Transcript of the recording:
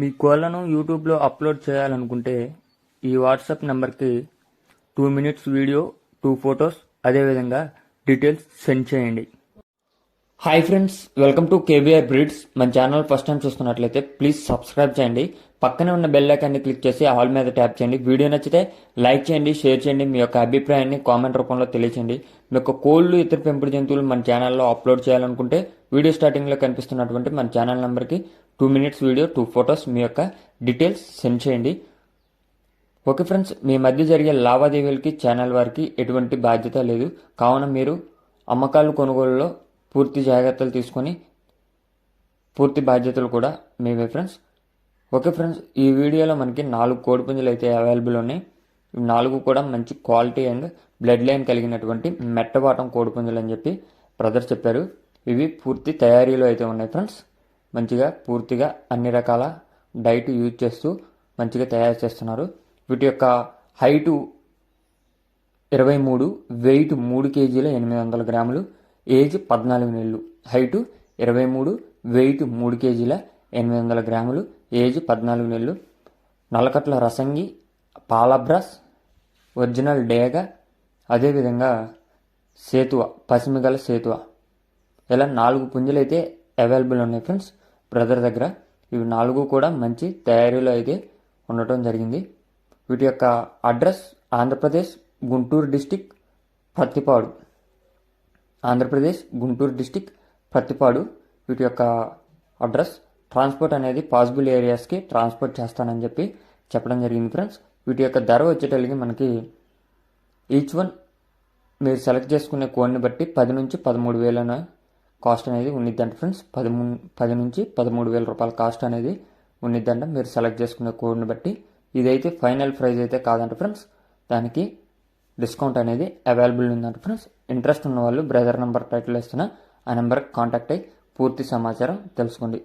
మీ కోళ్ళను యూట్యూబ్లో అప్లోడ్ చేయాలనుకుంటే ఈ వాట్సాప్ నెంబర్కి two minutes video two photos అదేవిధంగా డీటెయిల్స్ సెండ్ చేయండి. Hi friends welcome to KBR breeds. మన ఛానల్ ఫస్ట్ టైం చూస్తున్నట్లయితే ప్లీజ్ సబ్స్క్రైబ్ చేయండి. పక్కనే ఉన్న బెల్ ఐకాన్ని క్లిక్ చేసి ఆల్ మీద ట్యాప్ చేయండి. వీడియో నచ్చితే లైక్ చేయండి షేర్ చేయండి. మీ యొక్క అభిప్రాయాన్ని కామెంట్ రూపంలో తెలియచేయండి. మీ యొక్క కోళ్ళు ఇతర పెంపుడు జంతువులు మన ఛానల్లో అప్లోడ్ చేయాలనుకుంటే వీడియో స్టార్టింగ్లో కనిపిస్తున్నటువంటి మన ఛానల్ నెంబర్కి two minutes video two photos మీ యొక్క డీటెయిల్స్ సెండ్ చేయండి. ఓకే ఫ్రెండ్స్ మీ మధ్య జరిగే లావాదేవీలకి ఛానల్ వారికి ఎటువంటి బాధ్యత లేదు. కావున మీరు అమ్మకాలు కొనుగోలులో పూర్తి జాగ్రత్తలు తీసుకొని పూర్తి బాధ్యతలు కూడా మేమే ఫ్రెండ్స్. ఓకే ఫ్రెండ్స్ ఈ వీడియోలో మనకి నాలుగు కోడిపుంజులు అయితే అవైలబుల్ ఉన్నాయి. నాలుగు కూడా మంచి క్వాలిటీ అండ్ బ్లడ్ లైన్ కలిగినటువంటి మెట్టబాటం కోడి పుంజులు అని చెప్పి బ్రదర్ చెప్పారు. ఇవి పూర్తి తయారీలో అయితే ఉన్నాయి ఫ్రెండ్స్. మంచిగా పూర్తిగా అన్ని రకాల డైట్ యూజ్ చేస్తూ మంచిగా తయారు చేస్తున్నారు. వీటి యొక్క హైటు ఇరవై మూడు వెయిట్ మూడు కేజీల ఎనిమిది వందల గ్రాములు ఏజ్ పద్నాలుగు నెలలు. హైటు ఇరవై మూడు వెయిట్ మూడు కేజీల ఎనిమిది వందల గ్రాములు ఏజ్ పద్నాలుగు నెలలు. నలకట్ల రసంగి పాలబ్రస్ ఒరిజినల్ డేగ అదేవిధంగా సేతువ పసిమిగల సేతువ. ఇలా నాలుగు పుంజులు అయితే అవైలబుల్ ఉన్నాయి ఫ్రెండ్స్. బ్రదర్ దగ్గర ఇవి నాలుగు కూడా మంచి తయారీలో అయితే ఉండటం జరిగింది. వీటి యొక్క address Andhra Pradesh Guntur district Prathipadu Andhra Pradesh Guntur district Prathipadu వీటి యొక్క అడ్రస్ ట్రాన్స్పోర్ట్ అనేది పాసిబుల్ ఏరియాస్కి ట్రాన్స్పోర్ట్ చేస్తానని చెప్పి చెప్పడం జరిగింది ఫ్రెండ్స్. వీటి యొక్క ధర వచ్చేటప్పటికి మనకి ఈచ్ వన్ మీరు సెలెక్ట్ చేసుకునే కోడ్ని బట్టి పది నుంచి పదమూడు వేలను కాస్ట్ అనేది ఉండిద్దంట ఫ్రెండ్స్ పదమూ పది నుంచి పదమూడు వేల రూపాయల కాస్ట్ అనేది ఉండిద్దంట మీరు సెలెక్ట్ చేసుకునే కోడ్ని బట్టి ఇదైతే ఫైనల్ ప్రైజ్ అయితే కాదంట ఫ్రెండ్స్ దానికి డిస్కౌంట్ అనేది అవైలబుల్ ఉందంట ఫ్రెండ్స్ ఇంట్రెస్ట్ ఉన్న వాళ్ళు బ్రదర్ నెంబర్ టైటిల్ ఇస్తున్న ఆ నెంబర్కి కాంటాక్ట్ అయ్యి పూర్తి సమాచారం తెలుసుకోండి.